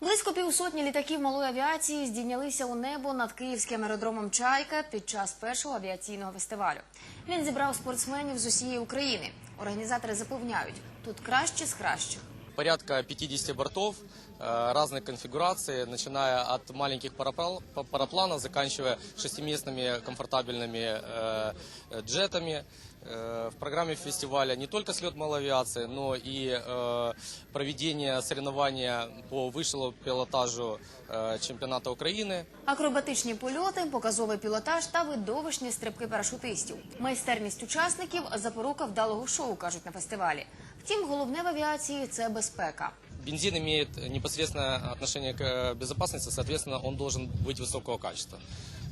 Близько півсотні літаків малої авіації здійнялися у небо над київським аеродромом Чайка під час першого авіаційного фестивалю. Він зібрав спортсменів з усієї України. Організатори запевняють, тут краще з кращих порядка 50 бортов э, разной конфигурации, начиная от маленьких параплан- па- парапланов, заканчивая шестиместными комфортабельными э, э, джетами. Э, В программе фестиваля не только слет малой авиации, но и э, проведение соревнования по высшему пилотажу э, чемпионата Украины. Акробатичні польоти, показовий пілотаж та видовищні стрибки парашутистів. Майстерність учасників запорука вдалого шоу, кажуть на фестивалі. Втім, головне в авіації це безпека. Бензин имеет непосредственное отношение к э, безопасности, соответственно, он должен быть высокого качества.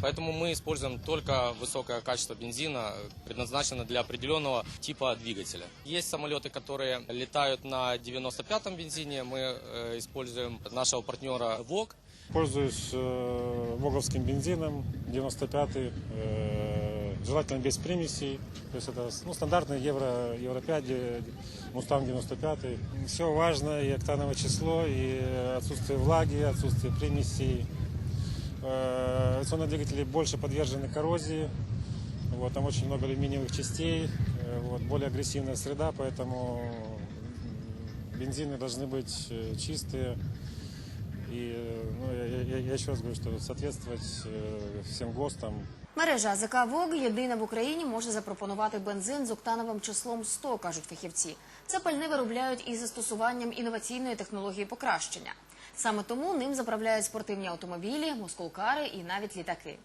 Поэтому мы используем только высокое качество бензина, предназначенное для определенного типа двигателя. Есть самолеты, которые летают на 95-м бензине. Мы э, используем нашего партнера ВОК. Пользуюсь э, воговским бензином 95-й, э, желательно без примесей. То есть это ну, стандартный евро, евро 5, э, Мустанг 95. Все важно, и октановое число, и отсутствие влаги, отсутствие примесей. Э, авиационные двигатели больше подвержены коррозии. Вот, там очень много алюминиевых частей, э, вот, более агрессивная среда, поэтому бензины должны быть э, чистые. Э, ну, я, я- я еще раз говорю, что соответствовать э, ГОСТам, Мережа АЗК «Вог» єдина в Україні може запропонувати бензин з октановим числом 100, кажуть фахівці. Це пальне виробляють із застосуванням інноваційної технології покращення. Саме тому ним заправляють спортивні автомобілі, мускулкари і навіть літаки.